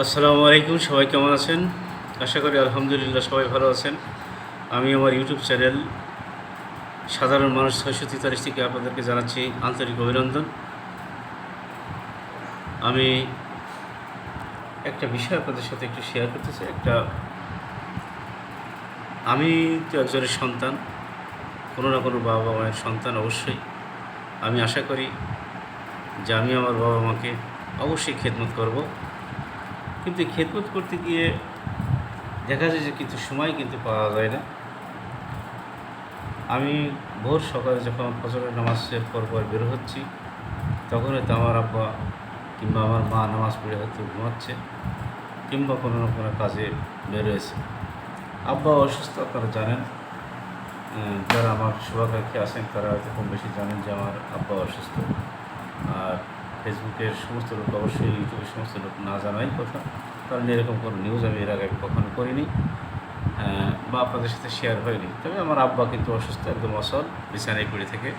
আসসালামু আলাইকুম, সবাই কেমন আছেন? আশা করি আলহামদুলিল্লাহ সবাই ভালো আছেন। আমি আমার ইউটিউব চ্যানেল সাধারণ মানুষ ছয়শো তেতাল্লিশ থেকে আপনাদেরকে জানাচ্ছি আন্তরিক অভিনন্দন। আমি একটা বিষয় আপনাদের সাথে একটু শেয়ার করতে চাই। একটা, আমি তো একজনের সন্তান, কোনো না কোনো বাবা মায়ের সন্তান অবশ্যই। আমি আশা করি যে আমি আমার বাবা মাকে অবশ্যই খেদমত করব। কিন্তু খেদমত করতে গিয়ে দেখা যায় যে কিন্তু সময় কিন্তু পাওয়া যায় না। আমি ভোর সকালে যখন ফজরের নামাজের পর পর বের হচ্ছি তখন হয়তো আমার আব্বা কিংবা আমার মা নামাজ পড়ে হয়তো ঘুমাচ্ছে কিংবা কোনো না কোনো কাজে বের হয়েছে আব্বা অসুস্থ, আপনারা জানেন। যারা আমার শুভাকাঙ্ক্ষী আছেন, তারা হয়তো কম বেশি জানেন যে আমার আব্বা অসুস্থ। আর ফেসবুকের সমস্ত লোক, অবশ্যই ইউটিউবের সমস্ত লোক না জানাই কথা। কারণ এরকম কোনো নিউজ আমি এর আগে কখনো করিনি। বা আপনাদের সাথে শেয়ার হয়নি। তবে আমার আব্বা কিন্তু অসুস্থ, একদম অসল, বিছানায় পড়ে থেকে।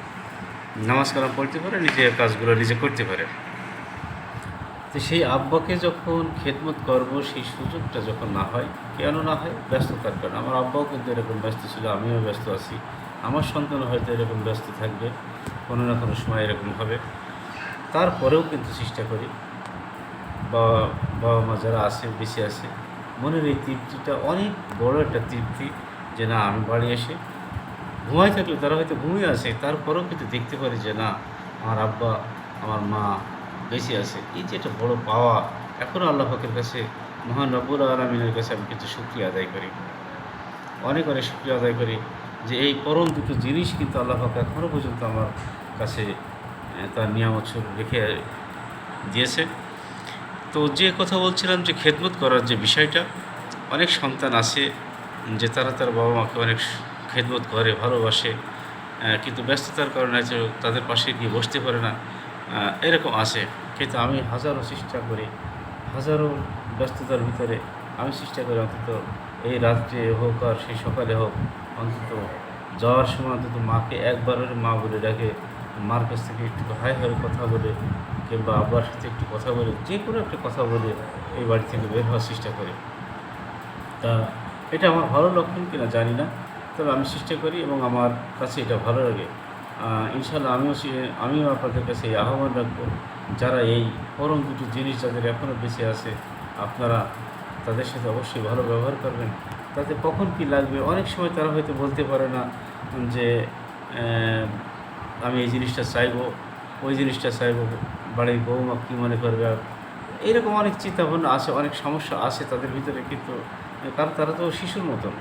নামাজ কালাম পড়তে পারে, নিজের কাজগুলো নিজে করতে পারে। তো সেই আব্বাকে যখন খেদমত করব, সেই সুযোগটা যখন না হয়, কেন না হয়? ব্যস্ততার কারণে। আমার আব্বাও কিন্তু এরকম ব্যস্ত ছিল, আমিও ব্যস্ত আছি। আমার সন্তান হয়তো এরকম ব্যস্ত থাকবে, কোনো না কোনো সময় এরকম হবে। তারপরেও কিন্তু চেষ্টা করি। বা বাবা মা যারা আছে, বেঁচে আছে, মনের এই তৃপ্তিটা, অনেক বড় একটা তৃপ্তি যে না, আমি বাড়ি এসে ঘুমাই থাকলে তারা হয়তো ঘুমিয়ে আছে, তারপরেও কিন্তু দেখতে পারি যে না, আমার আব্বা, আমার মা বেঁচে আছে। এই যে একটা বড় পাওয়া এখনও আল্লাহ পাকের কাছে, মহান রব্বুল আলমিনের কাছে আমি কিন্তু শুক্রিয়া আদায় করি। অনেক অনেক শুক্রিয়া আদায় করি যে এই পরম দুটো জিনিস কিন্তু আল্লাহ পাক এখনও পর্যন্ত আমার কাছে তার নিয়ামত রেখে দিয়েছে। তো যে কথা বলছিলাম যে খেদমত করার যে বিষয়টা, অনেক সন্তান আছে যে তারা তার বাবা মাকে অনেক খেদমত করে, ভালোবাসে কিন্তু ব্যস্ততার কারণে হয়তো তাদের পাশে গিয়ে বসতে পারে না এরকম আছে। কিন্তু আমি হাজারো চেষ্টা করি, হাজারো ব্যস্ততার ভিতরে আমি চেষ্টা করি অন্তত এই রাত্রে হোক আর সেই সকালে হোক, অন্তত যাওয়ার সময় অন্তত মাকে একবার হলে মা বলে ডাকে। মার কাছ থেকে একটু হাই হাই কথা বলে, কিংবা আব্বার সাথে একটু কথা বলে, যে কোনো একটা কথা বলে এই বাড়ি থেকে বের হওয়ার চেষ্টা করে। তা এটা আমার ভালো লক্ষণ কিনা জানি না, তবে আমি চেষ্টা করি এবং আমার কাছে এটা ভালো লাগে। ইনশাল্লাহ আমিও আমিও আপনাদের কাছে এই আহ্বান রাখব, যারা এই পরম দুটো জিনিস যাদের এখনও বেঁচে আছে, আপনারা তাদের সাথে অবশ্যই ভালো ব্যবহার করবেন। তাতে কখন কি লাগবে? অনেক সময় তারা হয়তো বলতে পারে না যে আমি এই জিনিসটা চাইব, ওই জিনিসটা চাইব, বাড়ির বৌমা কী মনে করবে? আর এইরকম অনেক চিন্তাভাবনা আছে, অনেক সমস্যা আছে তাদের ভিতরে, কিন্তু কারণ তারা তো শিশুর মতন।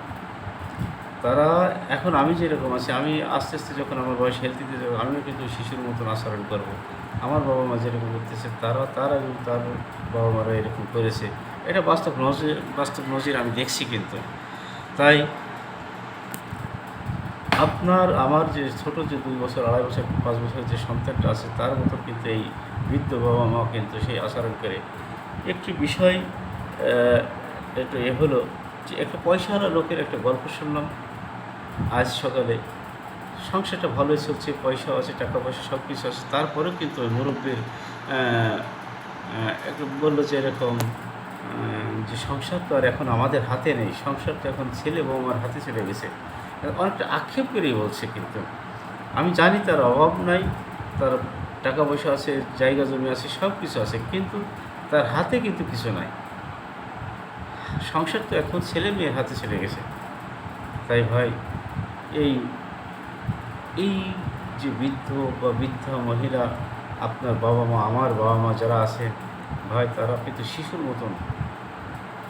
তারা, এখন আমি যেরকম আছি, আমি আস্তে আস্তে যখন আমার বয়স হেলথিতে যাব, আমিও কিন্তু শিশুর মতন আচরণ করব। আমার বাবা মা যেরকম করতেছে, তারা তারা কিন্তু তার বাবা মারা এরকম করেছে। এটা বাস্তব নজির বাস্তব নজির আমি দেখছি কিন্তু। তাই আপনার, আমার যে ছোট যে দুই বছর, আড়াই বছর, পাঁচ বছর যে সন্তানটা আছে, তার মতো কিন্তু এই বৃদ্ধ বাবা মা কিন্তু সেই আচরণ করে। একটি বিষয় একটু এ হলো যে একটা পয়সাওয়ালা লোকের একটা গল্প শুনলাম। আজ সকালে সংসারটা ভালোই চলছে, পয়সাও আছে, টাকা পয়সা সব কিছু আছে। তারপরেও কিন্তু ওই মুরব্বীর একটু বলল যে এরকম যে সংসার তো আর এখন আমাদের হাতে নেই। সংসার তো এখন ছেলে বৌমার হাতে চলে গেছে। অনেকটা আক্ষেপ করেই বলছে কিন্তু। আমি জানি তার অভাব নাই, তার টাকা পয়সা আছে, জায়গা জমি আছে সব কিছু আছে, কিন্তু তার হাতে কিন্তু কিছু নাই। সংসার তো এখন ছেলে মেয়ের হাতে চলে গেছে। তাই ভাই, এই এই যে বৃদ্ধ বা বৃদ্ধা মহিলা, আপনার বাবা মা আমার বাবা মা যারা আছে ভাই, তারা কিন্তু শিশুর মতন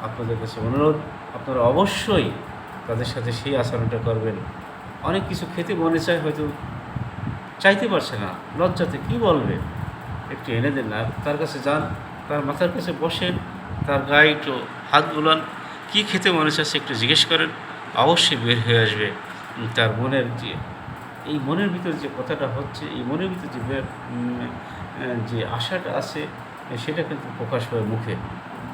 আপনাদের কাছে অনুরোধ, আপনারা অবশ্যই তাদের সাথে সেই আচরণটা করবেন। অনেক কিছু খেতে মনে চায়, হয়তো চাইতে পারছে না। লজ্জাতে কি বলবে? একটু এনে দেন না। তার কাছে যান, তার মাথার কাছে বসেন, তার গায়ে একটু হাত বুলান। কী খেতে মনে চাচ্ছে একটু জিজ্ঞেস করেন, অবশ্যই বের হয়ে আসবে। তার মনের যে, এই মনের ভিতর যে কথাটা হচ্ছে, এই মনের ভিতর যে যে আশাটা আছে, সেটা কিন্তু প্রকাশ হয় মুখে।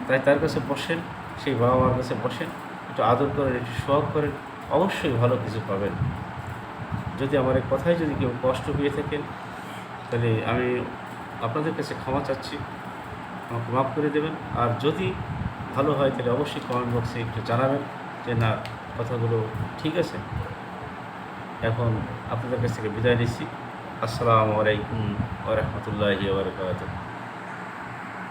তাই তার কাছে বসেন, সেই বাবা মার কাছে বসেন। একটু আদর করেন, একটু শখ করেন, অবশ্যই ভালো কিছু পাবেন। যদি আমার এই কথায় যদি কেউ কষ্ট পেয়ে থাকেন, তাহলে আমি আপনাদের কাছে ক্ষমা চাচ্ছি। আমাকে মাফ করে দেবেন। আর যদি ভালো হয়, তাহলে অবশ্যই কমেন্ট বক্সে একটু জানাবেন যে, না, কথাগুলো ঠিক আছে। এখন আপনাদের কাছ থেকে বিদায় নিচ্ছি। আসসালামু আলাইকুম ওরহমতুল্লাহি ওবরকাতুহ